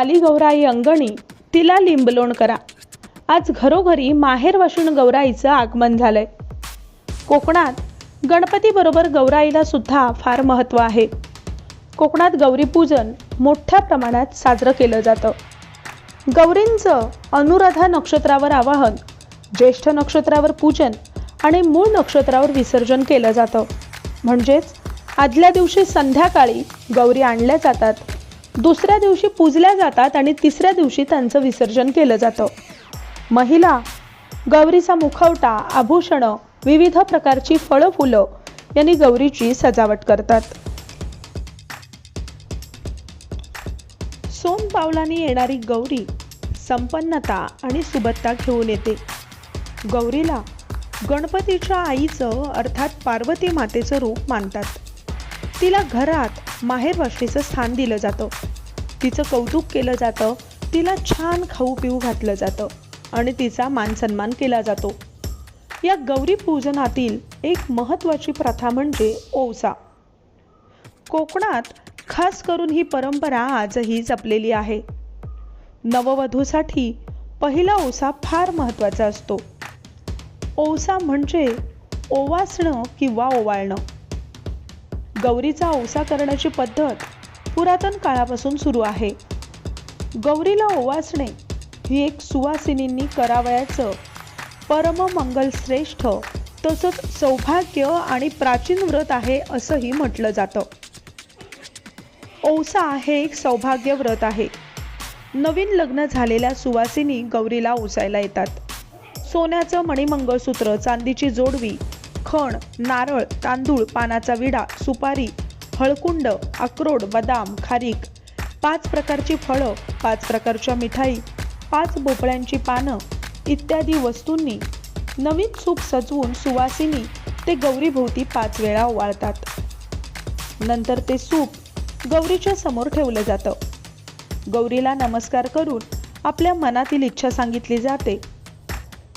काली गौराई अंगणी तिला लिंबलोण करा. आज घरोघरी माहेर वाशून गौराईचं आगमन झालंय. कोकणात गणपतीबरोबर गौराईला सुद्धा फार महत्त्व आहे. कोकणात गौरीपूजन मोठ्या प्रमाणात साजरं केलं जातं. गौरींचं अनुराधा नक्षत्रावर आवाहन ज्येष्ठ नक्षत्रावर पूजन आणि मूळ नक्षत्रावर विसर्जन केलं जातं. म्हणजेच आदल्या दिवशी संध्याकाळी गौरी आणल्या जातात. दुसऱ्या दिवशी पूजल्या जातात आणि तिसऱ्या दिवशी त्यांचं विसर्जन केलं जातं. महिला गौरीचा मुखवटा आभूषणं विविध प्रकारची फळं फुलं यांनी गौरीची सजावट करतात. सोन पावलाने येणारी गौरी संपन्नता आणि सुबत्ता घेऊन येते. गौरीला गणपतीच्या आईचं अर्थात पार्वती मातेचं रूप मानतात. तिला घरात माहेरवाशीचं स्थान दिलं जातं. तिचं कौतुक केलं जातं. तिला छान खाऊ पिऊ घातलं जातं आणि तिचा मान सन्मान केला जातो. या गौरी पूजनातील एक महत्त्वाची प्रथा म्हणजे ओसा. कोकणात खास करून ही परंपरा आजही जपलेली आहे. नववधूसाठी पहिला ओसा फार महत्त्वाचा असतो. ओसा म्हणजे ओवासणं किंवा ओवाळणं. गौरीचा ओसा करण्याची पद्धत पुरातन काळापासून सुरू आहे. गौरीला ओवासणे ही एक सुवासिनींनी करावयाचं परममंगलश्रेष्ठ तसंच सौभाग्य आणि प्राचीन व्रत आहे असंही म्हटलं जातं. ओसा हे एक सौभाग्य व्रत आहे. नवीन लग्न झालेल्या सुवासिनी गौरीला ओसायला येतात. सोन्याचं मणिमंगळसूत्र चांदीची जोडवी खण नारळ तांदूळ पानाचा विडा सुपारी हळकुंड अक्रोड बदाम खारीक पाच प्रकारची फळं पाच प्रकारच्या मिठाई पाच भोपळ्यांची पानं इत्यादी वस्तूंनी नवीन सूप सजवून सुवासिनी ते गौरीभोवती पाच वेळा ओवाळतात नंतर ते सूप गौरीच्या समोर ठेवलं जातं. गौरीला नमस्कार करून आपल्या मनातील इच्छा सांगितली जाते.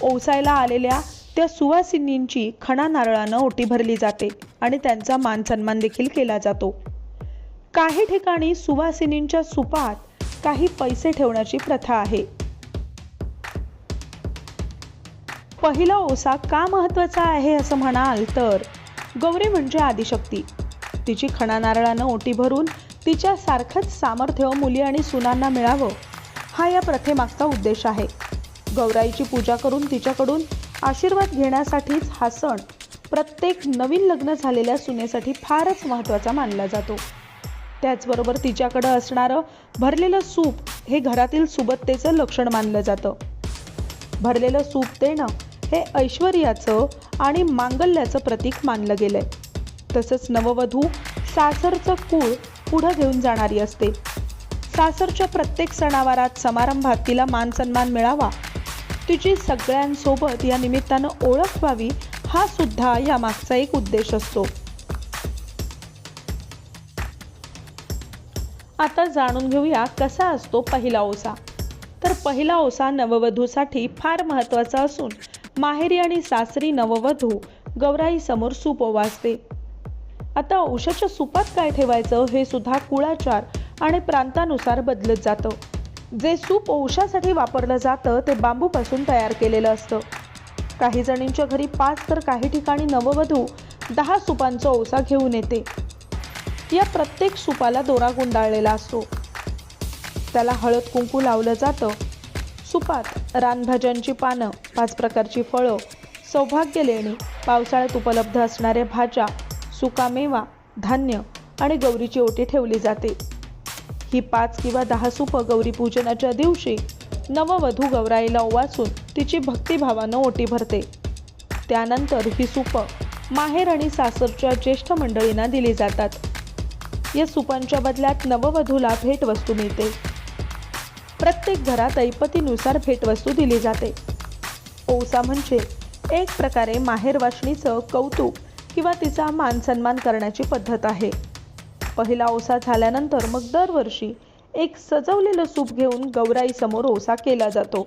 ओसायला आलेल्या त्या सुवासिनींची खणा नारळानं ओटी भरली जाते आणि त्यांचा मान सन्मान देखील केला जातो. काही ठिकाणी सुवासिनींच्या सुपात काही पैसे ठेवण्याची प्रथा आहे. पहिला ओसा का महत्त्वाचा आहे असं म्हणाल तर गौरी म्हणजे आदिशक्ती. तिची खणा नारळानं ओटी भरून तिच्या सारखंच सामर्थ्य मुली आणि सुनांना मिळावं हा या प्रथेमागचा उद्देश आहे. गौराईची पूजा करून तिच्याकडून आशीर्वाद घेण्यासाठीच हा सण प्रत्येक नवीन लग्न झालेल्या सुनेसाठी फारच महत्त्वाचा मानला जातो. त्याचबरोबर तिच्याकडं असणारं भरलेलं सूप हे घरातील सुबत्तेचं लक्षण मानलं जातं. भरलेलं सूप देणं हे ऐश्वर्याचं आणि मांगल्याचं प्रतीक मानलं गेलंय. तसंच नववधू सासरचं कूळ पुढं घेऊन जाणारी असते. सासरच्या प्रत्येक सणावारात समारंभात तिला मान सन्मान मिळावा तिची सगळ्यांसोबत या निमित्तानं ओळख व्हावी हा सुद्धा यामागचा एक उद्देश असतो. आता जाणून घेऊया कसा असतो पहिला ओसा. तर पहिला ओसा नववधूसाठी फार महत्त्वाचा असून माहेरी आणि सासरी नववधू गौराई समोर सूप ओवासते आता औषधाच्या सुपात काय ठेवायचं हे सुद्धा कुळाचार आणि प्रांतानुसार बदलत जातं. जे सूप औषासाठी वापरलं जातं ते बांबूपासून तयार केलेलं असतं. काही जणींच्या घरी पाच तर काही ठिकाणी नववधू दहा सुपांचा ओसा घेऊन येते. या प्रत्येक सुपाला दोरा गुंडाळलेला असतो. त्याला हळद कुंकू लावलं जातं. सुपात रानभाज्यांची पानं पाच प्रकारची फळं सौभाग्य लेणी पावसाळ्यात उपलब्ध असणाऱ्या भाज्या सुकामेवा धान्य आणि गौरीची ओटी ठेवली जाते. ही पाच किंवा दहा सुप गौरी पूजनाच्या दिवशी नववधू गौराईला ओवाचून तिची भक्तिभावानं ओटी भरते. त्यानंतर ही सुप माहेर आणि सासरच्या ज्येष्ठ मंडळींना दिली जातात. या सुपांच्या बदल्यात नववधूला भेटवस्तू मिळते. प्रत्येक घरात ऐपतीनुसार भेटवस्तू दिली जाते. ओसा म्हणजे एक प्रकारे माहेर वाशणीचं कौतुक किंवा तिचा मान सन्मान करण्याची पद्धत आहे. पहिला ओसा झाल्यानंतर मग दरवर्षी एक सजवलेलं सूप घेऊन गौराईसमोर ओसा केला जातो.